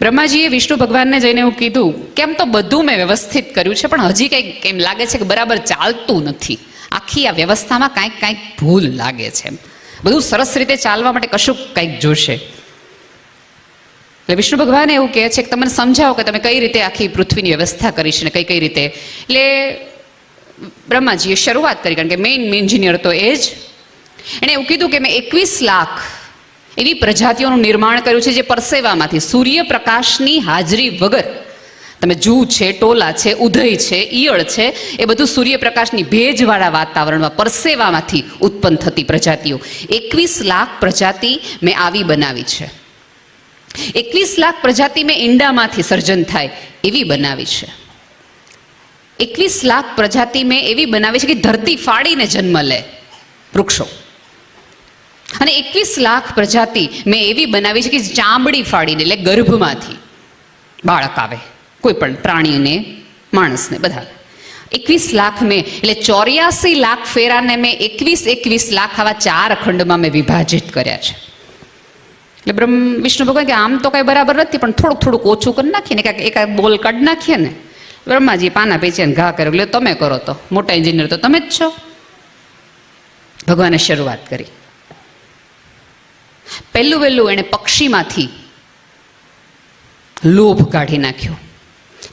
બ્રહ્માજીએ વિષ્ણુ ભગવાનને જઈને એવું કીધું, કેમ તો બધું મેં વ્યવસ્થિત કર્યું છે, પણ હજી કંઈક એમ લાગે છે કે બરાબર ચાલતું નથી. આખી આ વ્યવસ્થામાં કાંઈક કાંઈક ભૂલ લાગે છે બધું સરસ રીતે ચાલવા માટે કશું કંઈક જોશે. એટલે વિષ્ણુ ભગવાન એવું કહે છે કે તમને સમજાવો કે તમે કઈ રીતે આખી પૃથ્વીની વ્યવસ્થા કરી છે ને કઈ કઈ રીતે? એટલે બ્રહ્માજીએ શરૂઆત કરી, કારણ કે મેઇન એન્જિનિયર તો એ જ. એણે એવું કીધું કે મેં એકવીસ લાખ એવી પ્રજાતિઓનું નિર્માણ કર્યું છે જે પરસેવામાંથી સૂર્યપ્રકાશની હાજરી વગર તમે જૂ છે, ટોલા છે, ઉધઈ છે, ઈયળ છે, એ બધું સૂર્યપ્રકાશની ભેજવાળા વાતાવરણમાં પરસેવામાંથી ઉત્પન્ન થતી પ્રજાતિઓ. એકવીસ લાખ પ્રજાતિ મેં આવી બનાવી છે. એકવીસ લાખ પ્રજાતિ મેં ઈંડામાંથી સર્જન થાય એવી બનાવી છે. એકવીસ લાખ પ્રજાતિ મેં એવી બનાવી છે કે ધરતી ફાડીને જન્મ લે વૃક્ષો. અને એકવીસ લાખ પ્રજાતિ મેં એવી બનાવી છે કે ચામડી ફાડીને, એટલે ગર્ભમાંથી બાળક આવે, કોઈ પણ પ્રાણીને, માણસને બધા એકવીસ લાખ મેં, એટલે ચોર્યાસી લાખ ફેરાને મેં એકવીસ એકવીસ લાખ આવા ચાર ખંડમાં મેં વિભાજિત કર્યા છે. એટલે બ્રહ્મ, વિષ્ણુ ભગવાન કે આમ તો કાંઈ બરાબર નથી, પણ થોડુંક થોડુંક ઓછું કરી નાખીએ ને, કાંઈક એકાદ બોલ કાઢી નાખીએ ને. બ્રહ્માજી પાના પેચે ઘા કર્યો એટલે તમે કરો તો, મોટા એન્જિનિયર તો તમે જ છો. ભગવાને શરૂઆત કરી. પહેલું વહેલું એણે પક્ષીમાંથી લોભ કાઢી નાખ્યો.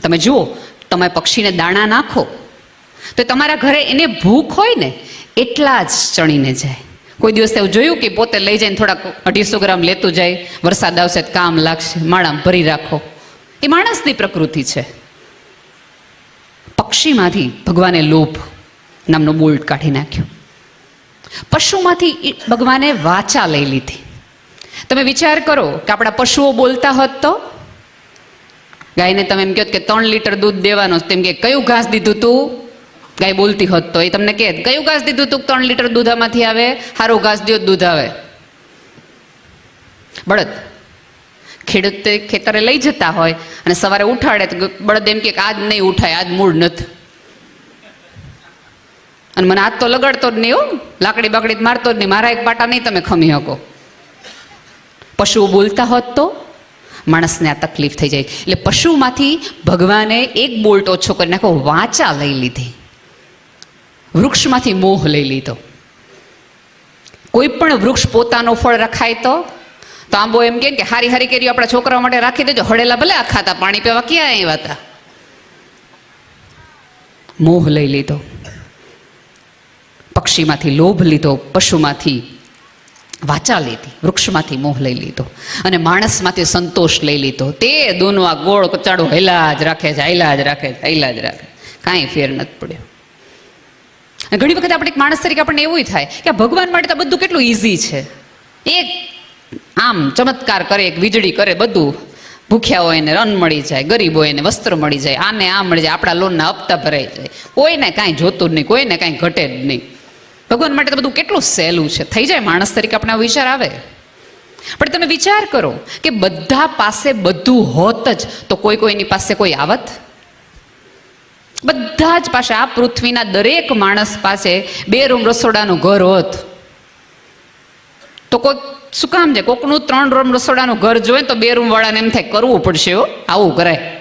તમે જુઓ તમે પક્ષીને દાણા નાખો, તો તમારા ઘરે એને ભૂખ હોય ને, એટલા જ ચણીને જાય. કોઈ દિવસ એવું જોયું કે પોતે લઈ જઈને થોડાક અઢીસો ગ્રામ લેતું જાય, વરસાદ આવશે કામ લાગશે, માળામાં ભરી રાખો. એ માણસની પ્રકૃતિ છે. પક્ષીમાંથી ભગવાને લોભ નામનો બોલ્ટ કાઢી નાખ્યો. પશુમાંથી ભગવાને વાચા લઈ લીધી. તમે વિચાર કરો કે આપણા પશુઓ બોલતા હોત તો? ગાયને તમે એમ કહો કે ત્રણ લીટર દૂધ દેવાનું તેમ કે કયું ઘાસ દીધું તું? ગાય બોલતી હોત તો. એ તમને કહે, કયું ઘાસ દીધું તું? ત્રણ લીટર દૂધ આમાંથી આવે? સારું ઘાસ દો દૂધ આવે. બળદ, ખેડૂત ખેતરે લઈ જતા હોય અને સવારે ઉઠાડે તો બળદ એમ કે આજ નહીં ઉઠાય, આજ મૂળ નથી. અને મને હાથ તો લગાડતો જ નહીં હો. લાકડી બાકડી મારતો જ નહીં. મારા એક પાટા નહીં તમે ખમી શકો. પશુઓ બોલતા હોત તો માણસને આ તકલીફ થઈ જાય. એટલે પશુમાંથી ભગવાને એક બોલ્ટ ઓછો કરી નાખો વાચા લઈ લીધી. વૃક્ષમાંથી મોહ લઈ લીધો. કોઈ પણ વૃક્ષ પોતાનો ફળ રખાય તો તો આંબો એમ કે હારી હારી કેરીઓ આપણા છોકરાઓ માટે રાખી દેજો. હળેલા ભલે આખા હતા પાણી પીવા ક્યાં આવ્યા હતા? મોહ લઈ લીધો. પક્ષીમાંથી લોભ લીધો, પશુમાંથી વાચા લીધી, વૃક્ષમાંથી મોહ લઈ લીધો અને માણસમાંથી સંતોષ લઈ લીધો. તે દોનો આ ગોળ કચાડો હેલા જ રાખે છે, હેલા જ રાખે છે, હેલા જ રાખે કાંઈ ફેર નથી પડ્યો. ઘણી વખત આપણે એક માણસ તરીકે આપણને એવું થાય કે ભગવાન માટે તો બધું કેટલું ઇઝી છે. એક આમ ચમત્કાર કરે, એક વીજળી કરે, બધું. ભૂખ્યા હોય ને અન્ન મળી જાય, ગરીબ હોય ને વસ્ત્ર મળી જાય, આને આ મળી જાય, આપણા લોનના હપ્તા ભરાઈ જાય. કોઈને કાંઈ જોતું જ નહીં, કોઈને કાંઈ ઘટે જ નહીં. ભગવાન માટે તો બધું કેટલું સહેલું છે. થઈ જાય માણસ તરીકે આપણે વિચાર આવે. પણ તમે વિચાર કરો કે બધા પાસે બધું હોત જ તો કોઈ કોઈની પાસે કોઈ આવત? બધા જ પાસે આ પૃથ્વીના દરેક માણસ પાસે બે રૂમ રસોડાનું ઘર હોત. તો કોઈ શું કામ છે? કોકનું ત્રણ રૂમ રસોડાનું ઘર જોઈએ તો બે રૂમ વાળાને એમ થાય કરવું પડશે આવું કરાય.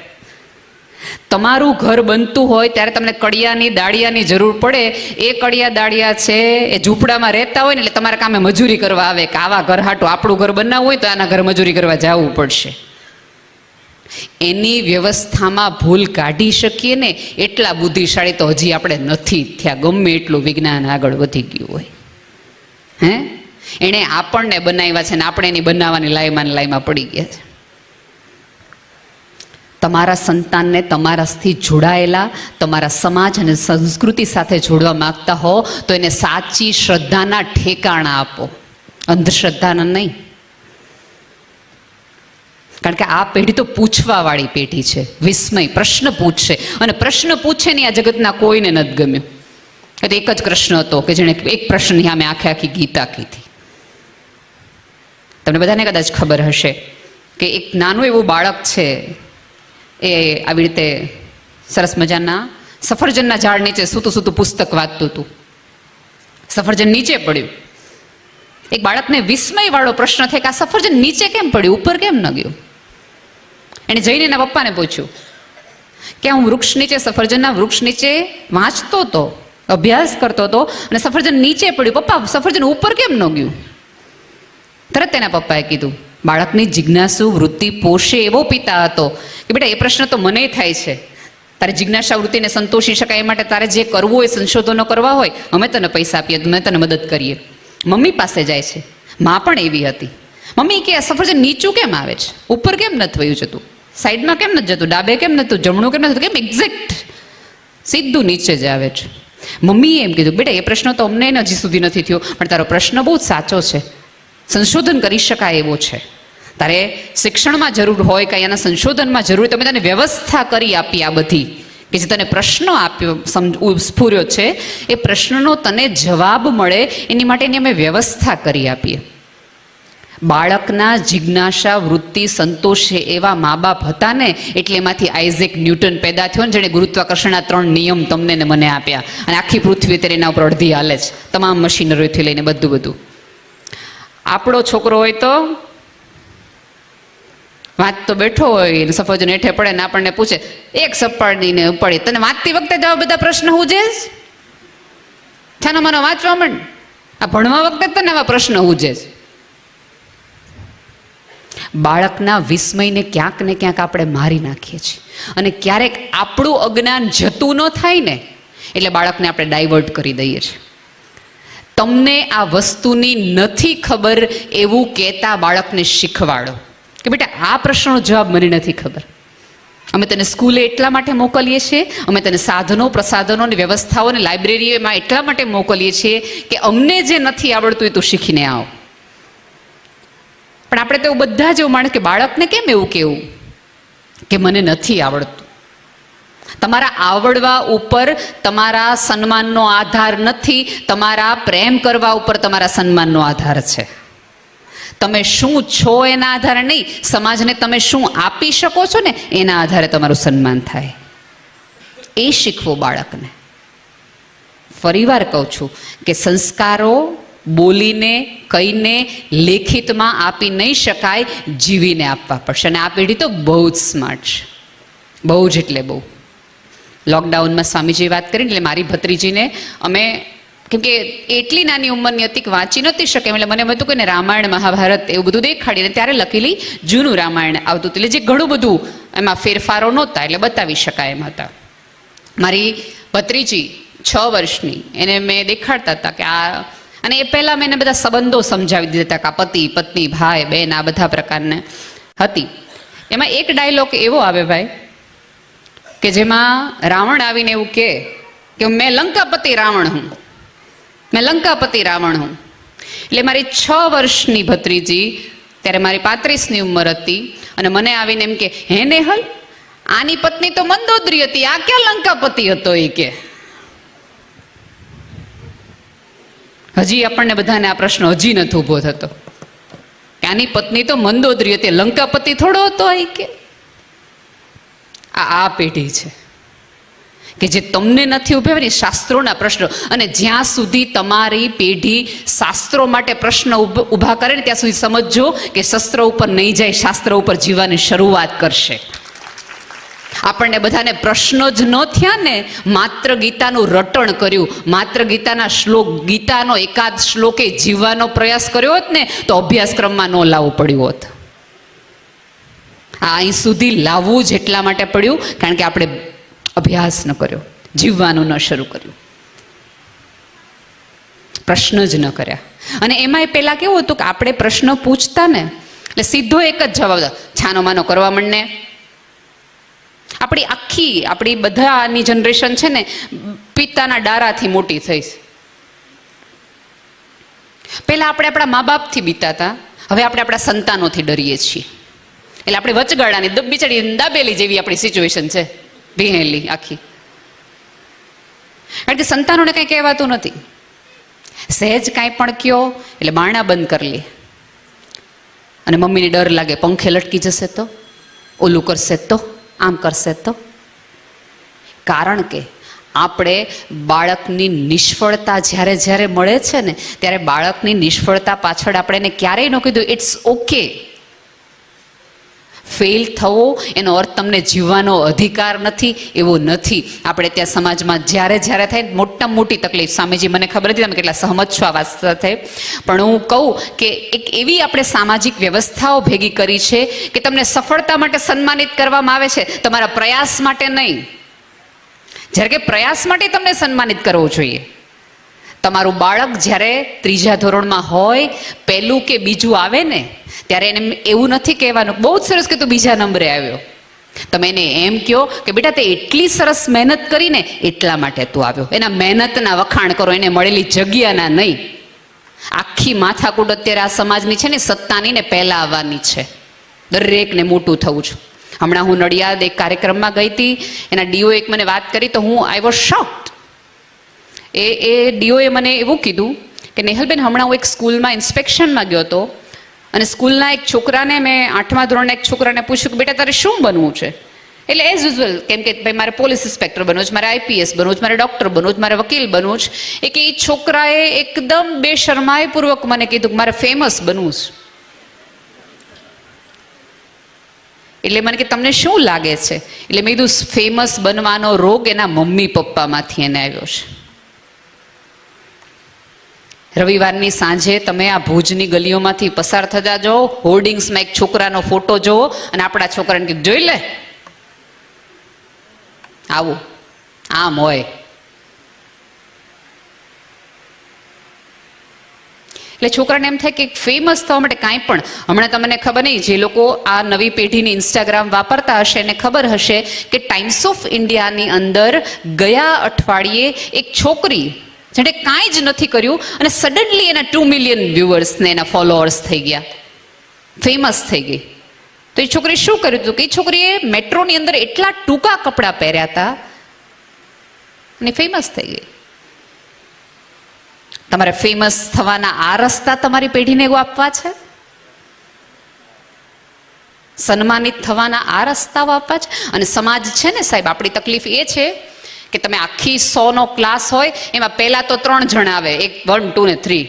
તમારું ઘર બનતું હોય ત્યારે તમને કડિયાની, દાળિયાની જરૂર પડે. એ કડિયા, દાળિયા છે એ ઝૂંપડામાં રહેતા હોય ને એટલે તમારા કામે મજૂરી કરવા આવે કે આવા ઘર હાટું આપણું ઘર બનાવવું હોય તો આના ઘર મજૂરી કરવા જવું પડશે. એની વ્યવસ્થામાં ભૂલ કાઢી શકીએ ને એટલા બુદ્ધિશાળી તો હજી આપણે નથી થયા. ગમે એટલું વિજ્ઞાન આગળ વધી ગયું હોય. હે? એણે આપણને બનાવ્યા છે ને આપણે એની બનાવવાની લાઈમાં લાઈમાં પડી ગયા છે. તમારા સંતાનને તમારાથી જોડાયેલા, તમારા સમાજ અને સંસ્કૃતિ સાથે જોડવા માગતા હો, તો એને સાચી શ્રદ્ધાના ઠેકાણા આપો. અંધશ્રદ્ધાના નહીં. કારણ કે આ પેઢી તો પૂછવાવાળી પેઢી છે. વિસ્મય, પ્રશ્ન પૂછશે. અને પ્રશ્ન પૂછે ને આ જગતના કોઈને નથી ગમ્યું. એ એક જ કૃષ્ણ હતો કે જેણે એક પ્રશ્નની સામે આખે આખી ગીતા કીધી. તમને બધાને કદાચ ખબર હશે કે એક નાનું એવું બાળક છે એ આવી રીતે સરસ મજાના સફરજનના ઝાડ નીચે સૂતું સૂતું પુસ્તક વાંચતું હતું. સફરજન નીચે પડ્યું. એક બાળકને વિસ્મય વાળો પ્રશ્ન થાય કે આ સફરજન નીચે કેમ પડ્યું? ઉપર કેમ ન ગયું? એણે જઈને એના પપ્પાને પૂછ્યું કે હું વૃક્ષ નીચે, સફરજનના વૃક્ષ નીચે વાંચતો હતો અભ્યાસ કરતો હતો અને સફરજન નીચે પડ્યું. પપ્પા, સફરજન ઉપર કેમ ન ગયું? તરત તેના પપ્પાએ કીધું બાળકની જિજ્ઞાસુ વૃત્તિ પોષે એવો પિતા હતો કે બેટા, એ પ્રશ્ન તો મને થાય છે. તારે જિજ્ઞાસા વૃત્તિને સંતોષી શકાય એ માટે તારે જે કરવું હોય સંશોધનો કરવા હોય, અમે તને પૈસા આપીએ, અમે તને મદદ કરીએ. મમ્મી પાસે જાય છે. માં પણ એવી હતી. મમ્મી કે સફરજન નીચું કેમ આવે છે? ઉપર કેમ નથી થયું જતું? સાઈડમાં કેમ નથી જતું? ડાબે કેમ નતું જમણું કેમ નથી કેમ એક્ઝેક્ટ સીધું નીચે જ આવે છે. મમ્મીએ એમ કીધું, બેટા, એ પ્રશ્ન તો અમને હજી સુધી નથી થયો, પણ તારો પ્રશ્ન બહુ સાચો છે. સંશોધન કરી શકાય એવો છે. તારે શિક્ષણમાં જરૂર હોય કે એના સંશોધનમાં જરૂર તમે તને વ્યવસ્થા કરી આપી આ બધી. કે જે તને પ્રશ્ન આપ્યો સમ સ્ફૂર્યો છે, એ પ્રશ્નનો તને જવાબ મળે, એની માટેની અમે વ્યવસ્થા કરી આપીએ. બાળકના જિજ્ઞાસા, વૃત્તિ સંતોષે એવા મા બાપ હતા ને, એટલે એમાંથી આઇઝેક ન્યૂટન પેદા થયો ને, જેણે ગુરુત્વાકર્ષણના ત્રણ નિયમ તમને ને મને આપ્યા. અને આખી પૃથ્વી અત્યારે એના ઉપર અડધી હાલે છે. તમામ મશીનરીથી લઈને બધું બધું. આપણો છોકરો હોય તો વાંચતો બેઠો હોય સફરજન હેઠે પડે ને આપણને પૂછે, એક સપાડીને ઉપાડી. તને વાંચતી વખતે જવા બધા પ્રશ્ન હુજે છાનો માનો વાંચવા માંડ. આ ભણવા વખતે તને આવા પ્રશ્ન હુજે બાળકના વિસ્મયને ક્યાંક ને ક્યાંક આપણે મારી નાખીએ છીએ. અને ક્યારેક આપણું અજ્ઞાન જતું ન થાય ને, એટલે બાળકને આપણે ડાયવર્ટ કરી દઈએ છીએ. તમને આ વસ્તુની નથી ખબર એવું કહેતા બાળકને શીખવાડો. કે બેટા, આ પ્રશ્નનો જવાબ મને નથી ખબર. અમે તને સ્કૂલે એટલા માટે મોકલીએ છીએ, અમે તને સાધનો, પ્રસાધનો અને વ્યવસ્થાઓ અને લાઇબ્રેરીમાં એટલા માટે મોકલીએ છીએ કે અમને જે નથી આવડતું એ તું શીખીને આવ. પણ આપણે તો બધા જ એવું માણે કે બાળકને કેમ એવું કેવું કે મને નથી આવડતું. તમારા આવડવા ઉપર તમારા સન્માનનો આધાર નથી, તમારા પ્રેમ કરવા ઉપર તમારા સન્માનનો આધાર છે. તમે શું છો એના આધારે નહીં, સમાજને તમે શું આપી શકો છો ને, એના આધારે તમારું સન્માન થાય. એ શીખવો બાળકને. ફરીવાર કહું છું કે સંસ્કારો બોલીને, કહીને, લેખિતમાં આપી નહીં શકાય, જીવીને આપવા પડશે. અને આ પેઢી તો બહુ જ સ્માર્ટ છે. બહુ જ એટલે બહુ. લોકડાઉનમાં સ્વામીજીએ વાત કરી એટલે મારી ભત્રીજીને અમે, કેમ કે એટલી નાની ઉંમરની હતી વાંચી નહોતી શકે એટલે મને એમ હતું કે રામાયણ, મહાભારત એવું બધું દેખાડીને ત્યારે લખેલી જૂનું રામાયણ આવતું એટલે જે ઘણું બધું એમાં ફેરફારો નહોતા, એટલે બતાવી શકાય એમ હતા. મારી ભત્રીજી છ વર્ષની, એને મેં દેખાડતા હતા કે આ, અને એ પહેલાં મેં એને બધા સંબંધો સમજાવી દીધા હતા કે આ પતિ, પત્ની, ભાઈ, બેન આ બધા પ્રકારને હતી. એમાં એક ડાયલોગ એવો આવે ભાઈ કે જેમાં રાવણ આવીને એવું કહે કે મેં લંકાપતિ રાવણ હું. મેં લંકાપતિ રાવણ હું. એટલે મારી છ વર્ષની ભત્રીજી, ત્યારે મારી પાંત્રીસની ઉંમર હતી અને મને આવીને એમ કે, હે નેહલ, આની પત્ની તો મંદોદરી હતી, આ ક્યાં લંકાપતિ હતો એ કે? હજી આપણને બધાને આ પ્રશ્ન હજી નથી ઊભો થતો. આની પત્ની તો મંદોદરી હતી, લંકાપતિ થોડો હતો એ કે? આ આ પેઢી છે. કે જે તમને નથી ઊભા ને શાસ્ત્રોના પ્રશ્નો. અને જ્યાં સુધી તમારી પેઢી શાસ્ત્રો માટે પ્રશ્ન ઊભા કરે ને ત્યાં સુધી સમજજો કે શસ્ત્ર ઉપર નહીં જાય, શાસ્ત્ર ઉપર જીવવાની શરૂઆત કરશે. આપણને બધાને પ્રશ્નો જ ન થયા ને માત્ર ગીતાનું રટણ કર્યું. માત્ર ગીતાના શ્લોક, ગીતાનો એકાદ શ્લોકે જીવવાનો પ્રયાસ કર્યો હોત ને, તો અભ્યાસક્રમમાં ન લાવવું પડ્યું હોત. આ અહીં સુધી લાવવું જ એટલા માટે પડ્યું, કારણ કે આપણે અભ્યાસ ન કર્યો, જીવવાનું ન શરૂ કર્યું. પ્રશ્ન જ ન કર્યા. અને એમાંય પહેલાં કેવું હતું કે આપણે પ્રશ્ન પૂછતા ને, એટલે સીધો એક જ જવાબ છાનો માનો કરવા માંડને? આપણી આખી, આપણી બધાની જનરેશન છે ને, પિતાના ડારાથી મોટી થઈ છે. પહેલાં આપણે આપણા મા બાપથી બીતા હતા હવે આપણે આપણા સંતાનોથી ડરીએ છીએ. એટલે આપણે વચગાળાની દબ બિચારી દાબેલી જેવી આપણી સિચ્યુએશન છે. ભીહેલી આખી. કારણ કે સંતાનોને કંઈ કહેવાતું નથી. સહેજ કાંઈ પણ કયો, એટલે બારણા બંધ કરી લે. અને મમ્મીને ડર લાગે, પંખે લટકી જશે તો? ઓલું કરશે તો? આમ કરશે તો? કારણ કે આપણે બાળકની નિષ્ફળતા જ્યારે જ્યારે મળે છે ને, ત્યારે બાળકની નિષ્ફળતા પાછળ આપણે એને ક્યારેય ન કીધું ઇટ્સ ઓકે ફેલ થવો એનો અર્થ તમને જીવવાનો અધિકાર નથી, એવો નથી. આપણે ત્યાં સમાજમાં જ્યારે જ્યારે થાય મોટા મોટી તકલીફ. સ્વામીજી, મને ખબર નથી તમે કેટલા સહમત છો આ વાત સાથે. પણ હું કહું કે એક એવી આપણે સામાજિક વ્યવસ્થાઓ ભેગી કરી છે કે તમને સફળતા માટે સન્માનિત કરવામાં આવે છે. તમારા પ્રયાસ માટે નહીં. જ્યારે કે પ્રયાસ માટે તમને સન્માનિત કરવો જોઈએ. તમારું બાળક જ્યારે ત્રીજા ધોરણમાં હોય, પહેલું કે બીજું આવે ને, ત્યારે એને એવું નથી કહેવાનું, બહુ જ સરસ કે તું બીજા નંબરે આવ્યો. તમે એને એમ કહો કે બેટા તે એટલી સરસ મહેનત કરીને એટલા માટે તું આવ્યો. એના મહેનતના વખાણ કરો, એને મળેલી જગ્યાના નહીં. આખી માથાકૂટ અત્યારે આ સમાજની છે ને, સત્તાની ને પહેલા આવવાની છે. દરેકને મોટું થવું છું. હમણાં હું નડિયાદ એક કાર્યક્રમમાં ગઈ હતી, એના ડીઓ એક મને વાત કરી, તો હું આઈ વોઝ શોક્ડ એ એ ડીઓએ મને એવું કીધું કે નેહલબેન, હમણાં હું એક સ્કૂલમાં ઇન્સ્પેક્શનમાં ગયો હતો અને સ્કૂલના એક છોકરાને મેં આઠમા ધોરણના એક છોકરાને પૂછ્યું કે, બેટા, તારે શું બનવું છે? એટલે એઝ યુઝ્યુઅલ કેમ કે ભાઈ, મારે પોલીસ ઇન્સ્પેક્ટર બનવું છે, મારે આઈપીએસ બનવું છે, મારે ડૉક્ટર બનવું છે, મારે વકીલ બનવું છે. એ કે એ છોકરાએ એકદમ બેશરમાઈ પૂર્વક મને કીધું કે, મારે ફેમસ બનવું છે. એટલે મને કે, તમને શું લાગે છે? એટલે મેં કીધું, ફેમસ બનવાનો રોગ એના મમ્મી પપ્પામાંથી એને આવ્યો છે. રવિવારની સાંજે તમે આ ભુજની ગલીઓમાંથી પસાર થતા જાઓ હોર્ડિંગ્સમાં એક છોકરાનો ફોટો જોવો અને આપણા છોકરાને કીધું, જોઈ લે. આવું. આમ હોય. એટલે છોકરાને એમ થાય કે ફેમસ થવા માટે કાંઈ પણ. હમણાં તમને ખબર નહીં, જે લોકો આ નવી પેઢીની ઇન્સ્ટાગ્રામ વાપરતા હશે, એને ખબર હશે કે ટાઈમ્સ ઓફ ઇન્ડિયાની અંદર ગયા અઠવાડિયે એક છોકરી જેણે કાંઈ જ નથી કર્યું અને સડનલી એના ટુ મિલિયન વ્યુઅર્સને એના ફોલોઅર્સ થઈ ગયા. ફેમસ થઈ ગઈ. તો એ છોકરીએ શું કર્યું હતું કે એ છોકરીએ મેટ્રોની અંદર એટલા ટૂંકા કપડાં પહેર્યા હતા અને ફેમસ થઈ ગઈ. તમારે ફેમસ થવાના આ રસ્તા તમારી પેઢીને એવું આપવા છે? સન્માનિત થવાના આ રસ્તાઓ આપવા છે? અને સમાજ છે ને સાહેબ, આપણી તકલીફ એ છે કે તમે આખી સોનો ક્લાસ હોય, એમાં પહેલા તો ત્રણ જણા આવે. એક વન ટુ ને થ્રી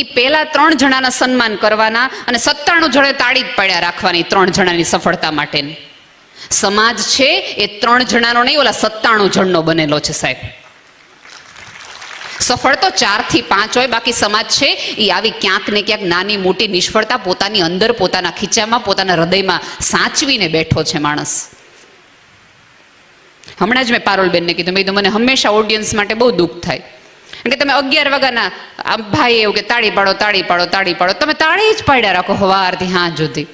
એ પહેલા ત્રણ જણાના સન્માન કરવાના અને સત્તાણું જણે તાળી જ પડ્યા રાખવાની ત્રણ જણાની સફળતા માટેની. સમાજ છે, એ ત્રણ જણાનો નહીં, ઓલા સત્તાણું જણનો બનેલો છે સાહેબ. સફળ તો ચારથી પાંચ હોય, બાકી સમાજ છે એ આવી ક્યાંક ને ક્યાંક નાની મોટી નિષ્ફળતા પોતાની અંદર, પોતાના ખીચામાં, પોતાના હૃદયમાં સાચવીને બેઠો છે માણસ. હમણાં જ મેં પારોલબેનને કીધું, મેં કીધું, મને હંમેશા ઓડિયન્સ માટે બહુ દુઃખ થાય. કે તમે અગિયાર વાગ્યાના ભાઈ એવું કે, તાળી પાડો તાળી પાડો તાળી પાડો. તમે તાળી જ પાડ્યા રાખો હવારથી હા જુદી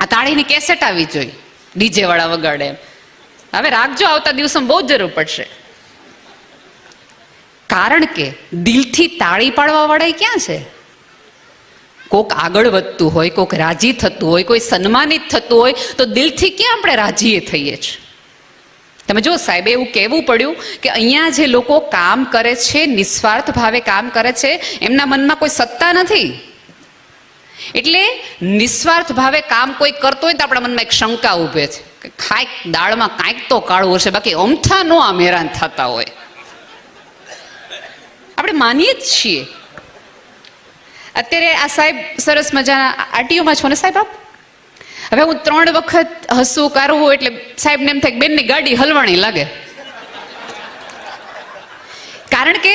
આ તાળીની કેસેટ આવી જોઈએ ડીજે વાળા વગાડે. હવે રાખજો, આવતા દિવસોમાં બહુ જરૂર પડશે. કારણ કે દિલથી તાળી પાડવા વાળા ક્યાં છે? કોક આગળ વધતું હોય, કોક રાજી થતું હોય, કોઈ સન્માનિત થતું હોય, તો દિલથી ક્યાં આપણે રાજીએ થઈએ છીએ? તમે જો સાહેબે, એવું કહેવું પડ્યું કે અહીંયા જે લોકો કામ કરે છે, નિસ્વાર્થ ભાવે કામ કરે છે, એમના મનમાં કોઈ સત્તા નથી. એટલે નિસ્વાર્થ ભાવે કામ કોઈ કરતો હોય તો આપણા મનમાં એક શંકા ઊભે છે કે કાંઈક દાળમાં કાંઈક તો કાળું હશે, બાકી અમથા નો આમ હેરાન થતા હોય. આપણે માનીએ જ છીએ. અત્યારે આ સાહેબ સરસ મજાના આરટીઓમાં છો ને સાહેબ આપ? હવે હું ત્રણ વખત હસવું કારવું એટલે સાહેબને એમ થાય બેનની ગાડી હલવાણી લાગે. કારણ કે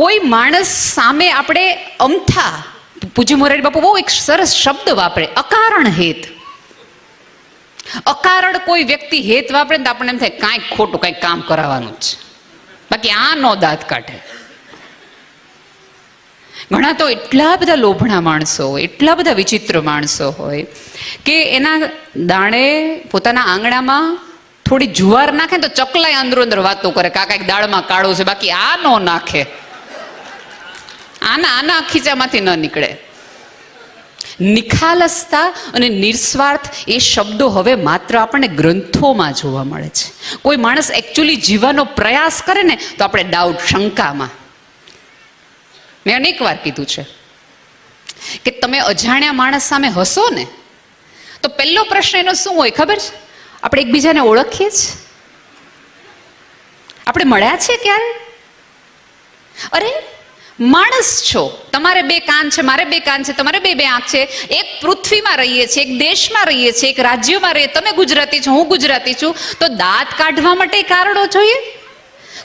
કોઈ માણસ સામે આપણે અમથા, પૂજ્ય મોરારી બાપુ બહુ એક સરસ શબ્દ વાપરે, અકારણ હેત. અકારણ કોઈ વ્યક્તિ હેત વાપરે ને તો આપણને એમ થાય કાંઈક ખોટું કાંઈક કામ કરાવવાનું જ બાકી આ નો દાંત કાઢે. ઘણા તો એટલા બધા લોભણા માણસો હોય, એટલા બધા વિચિત્ર માણસો હોય કે એના દાણે પોતાના આંગણામાં થોડી જુવાર નાખે તો ચકલાય અંદરો અંદર વાતો કરે કાકા એક દાળમાં કાળો છે, બાકી આ નો નાખે. આના આના ખીચામાંથી ન નીકળે. નિખાલસતા અને નિસ્વાર્થ એ શબ્દો હવે માત્ર આપણને ગ્રંથોમાં જોવા મળે છે. કોઈ માણસ એકચ્યુઅલી જીવવાનો પ્રયાસ કરે ને તો આપણે ડાઉટ શંકામાં મેં અનેક વાર કીધું છે કે તમે અજાણ્યા માણસ સામે હસો ને, તો પહેલો પ્રશ્ન એનો શું હોય ખબર છે? આપણે એકબીજાને ઓળખીએ છીએ આપણે મળ્યા છે ક્યારે? અરે, માણસ છો. તમારે બે કાન છે, મારે બે કાન છે, તમારે બે બે આંખ છે. એક પૃથ્વીમાં રહીએ છીએ, એક દેશમાં રહીએ છીએ, એક રાજ્યમાં રહીએ. તમે ગુજરાતી છો, હું ગુજરાતી છું. તો દાંત કાઢવા માટે કારણો જોઈએ?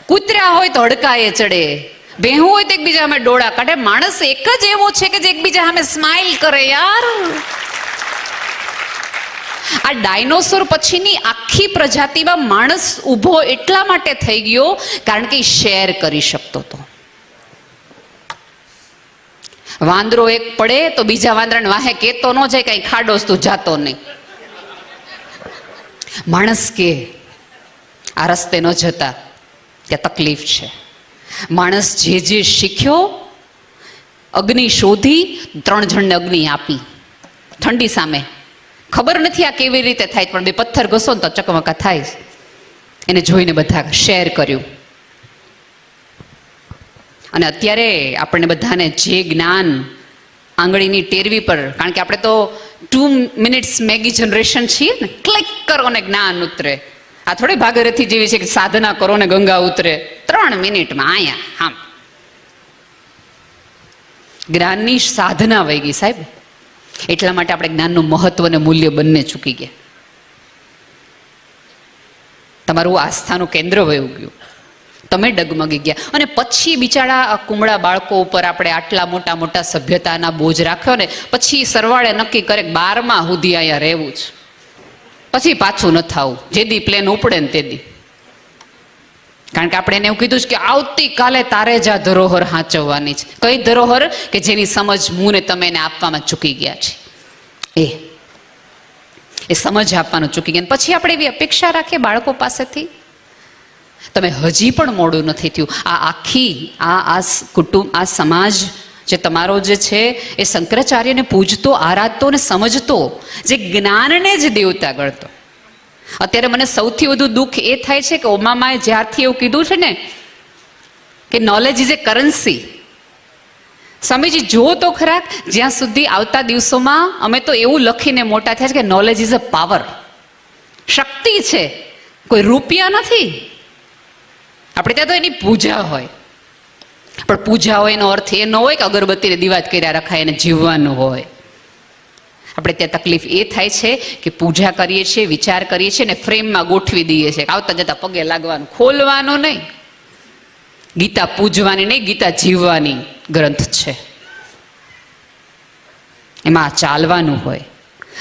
કૂતરા હોય તો હડકાએ ચડે. ભેહું હોય તો એકબીજા સામે ડોળા કાઢે. માણસ એક જ એવો છે કે જે એકબીજા સામે સ્માઇલ કરે યાર. આ ડાયનોસોર પછીની આખી પ્રજાતિમાં માણસ ઊભો એટલા માટે થઈ ગયો કારણ કે શેર કરી શકતો હતો. વાંદરો એક પડે તો બીજા વાંદરાને વાહે કેતો ન જાય, કઈ ખાડોસ તું જાતો નહીં. માણસ કે, આ રસ્તે ન જતા, ત્યાં તકલીફ છે. માણસ જે જે શીખ્યો, અગ્નિ શોધી, ત્રણ જણને અગ્નિ આપી. ઠંડી સામે. ખબર નથી આ કેવી રીતે થાય પણ બે પથ્થર ઘસો ને તો ચકમકા થાય એને જોઈને બધા શેર કર્યું. અને અત્યારે આપણને બધાને જે જ્ઞાન આંગળીની ટેરવી પર, કારણ કે આપણે તો ટુ મિનિટ્સ મેગી જનરેશન છીએ ને ક્લિક કરો ને જ્ઞાન ઉતરે. આ થોડી ભાગરથી જેવી છે કે સાધના કરો ને ગંગા ઉતરે. ત્રણ મિનિટમાં અહીંયા આમ જ્ઞાનની સાધના વહી ગઈ સાહેબ. એટલા માટે આપણે જ્ઞાનનું મહત્વ અને મૂલ્ય બંને ચૂકી ગયા. તમારું આસ્થાનું કેન્દ્ર વયું ગયું. તમે ડગમગી ગયા. અને પછી બિચારા કુમળા બાળકો ઉપર આપણે આટલા મોટા મોટા સભ્યતાના બોજ રાખ્યો ને, પછી સરવાળે નક્કી કરે બારમા સુધી અહીંયા રહેવું છે. પછી પાછું ન થવું. જે દી પ્લેન ઉપડે ને તે દી. કારણ કે આપણે એને એવું કીધું છે કે આવતીકાલે તારે જ આ ધરોહર હાંચવવાની છે. કઈ ધરોહર? કે જેની સમજ હું ને તમે એને આપવામાં ચૂકી ગયા છે. એ. એ સમજ આપવાનું ચૂકી ગયા પછી આપણે એવી અપેક્ષા રાખીએ બાળકો પાસેથી. તમે હજી પણ મોડું નથી થયું. આ આખી, આ આ કુટુંબ, આ સમાજ જે તમારો જે છે એ શંકરાચાર્યને પૂજતો, આરાધતો અને સમજતો, જે જ્ઞાનને જ દેવતા ગણતો. અત્યારે મને સૌથી વધુ દુઃખ એ થાય છે કે ઓમામાએ જ્યારથી એવું કીધું છે ને, કે નોલેજ ઇઝ એ કરન્સી સ્વામીજી જુઓ તો ખરા, જ્યાં સુધી આવતા દિવસોમાં અમે તો એવું લખીને મોટા થયા છે કે નોલેજ ઇઝ અ પાવર શક્તિ છે, કોઈ રૂપિયા નથી. આપણે ત્યાં તો એની પૂજા હોય. પણ પૂજા હોય એનો અર્થ એ ન હોય કે અગરબત્તીને દિવાત કર્યા રખાય એને જીવવાનું હોય. આપણે ત્યાં તકલીફ એ થાય છે કે પૂજા કરીએ છીએ, વિચાર કરીએ છીએ ને ફ્રેમમાં ગોઠવી દઈએ છીએ આવતા જતા પગે લાગવાનું, ખોલવાનું નહીં. ગીતા પૂજવાની નહીં, ગીતા જીવવાની ગ્રંથ છે. એમાં ચાલવાનું હોય.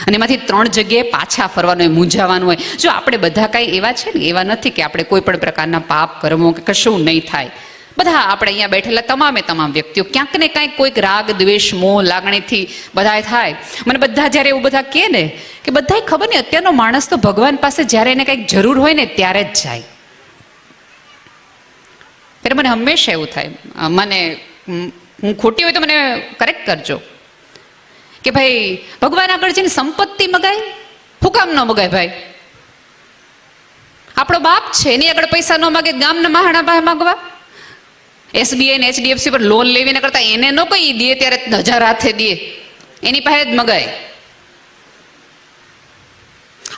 અને એમાંથી ત્રણ જગ્યાએ પાછા ફરવાનું હોય, મૂંઝાવાનું હોય. જો આપણે બધા કાંઈ એવા છે ને, એવા નથી કે આપણે કોઈ પણ પ્રકારના પાપ કર્મો કે કશું નહીં થાય. બધા આપણે અહીંયા બેઠેલા તમામે તમામ વ્યક્તિઓ, ક્યાંક ને કાંઈક કોઈક રાગ, દ્વેષ, મોહ, લાગણીથી બધાએ થાય. મને બધા જ્યારે એવું બધા કહે ને, કે બધાય ખબર ને અત્યારનો માણસ તો ભગવાન પાસે જ્યારે એને કંઈક જરૂર હોય ને ત્યારે જ જાય. ત્યારે મને હંમેશા એવું થાય, મને, હું ખોટી હોય તો મને કરેક્ટ કરજો. કે ભાઈ, ભગવાન આગળ જઈને સંપત્તિ મગાય હું કામ ન મગાય ભાઈ. આપણો બાપ છે, એની આગળ પૈસા ન માગે, ગામના મહાણા પાસે માગવા. એસબીઆઈ ને એચડીએફસી પર લોન લેવીને કરતા એને ન કઈ દે ત્યારે હજાર હાથે દે. એની પાસે જ મગાય.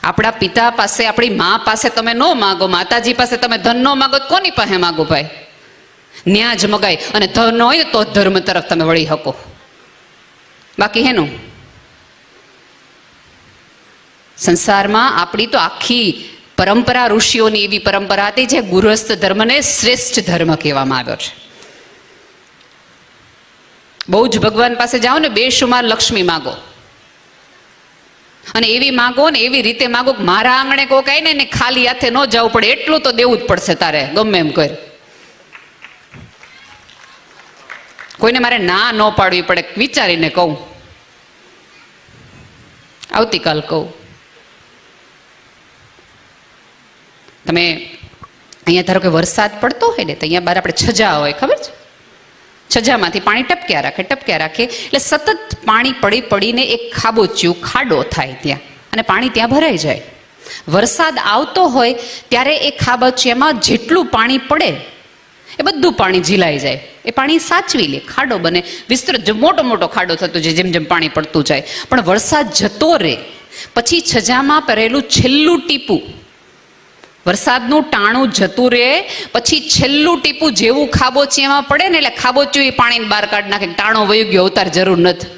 આપણા પિતા પાસે, આપણી મા પાસે તમે ન માગો, માતાજી પાસે તમે ધન ન માગો કોની પાસે માગો ભાઈ? ન્યા જ મગાય. અને ધન હોય તો ધર્મ તરફ તમે વળી શકો બાકી હેનું? સંસારમાં આપણી તો આખી પરંપરા ઋષિઓની એવી પરંપરા હતી જે ગુરસ્થ ધર્મને શ્રેષ્ઠ ધર્મ કહેવામાં આવ્યો છે. બહુ જ ભગવાન પાસે જાઓ ને બેશુમાર લક્ષ્મી માગો. અને એવી માગો ને એવી રીતે માગો મારા આંગણે કોક આવીને ને ખાલી હાથે ન જવું પડે, એટલું તો દેવું જ પડશે તારે, ગમે એમ કર. કોઈને મારે ના ન પાડવી પડે, વિચારીને કહું. આવતીકાલ કહું. તમે અહીંયા ધારો કે વરસાદ પડતો હોય ને, તો અહીંયા બહાર આપણે છજા હોય, ખબર છે? છજામાંથી પાણી ટપક્યા રાખે ટપક્યા રાખે, એટલે સતત પાણી પડી પડીને એક ખાબોચ્યું, ખાડો થાય ત્યાં, અને પાણી ત્યાં ભરાઈ જાય. વરસાદ આવતો હોય, ત્યારે એ ખાબોચિયામાં જેટલું પાણી પડે, એ બધું પાણી ઝીલાઈ જાય. એ પાણી સાચવી લે, ખાડો બને. વિસ્તૃત મોટો મોટો ખાડો થતો જાય જેમ જેમ પાણી પડતું જાય. પણ વરસાદ જતો રહે. પછી છજામાં પહેરેલું છેલ્લું ટીપું વરસાદનું ટાણું જતું રહે પછી છેલ્લું ટીપું જેવું ખાબોચિયામાં પડે ને એટલે ખાબોચ્યું એ પાણીને બહાર કાઢી નાખે ટાણો વયું ગયો, અવતાર જરૂર નથી.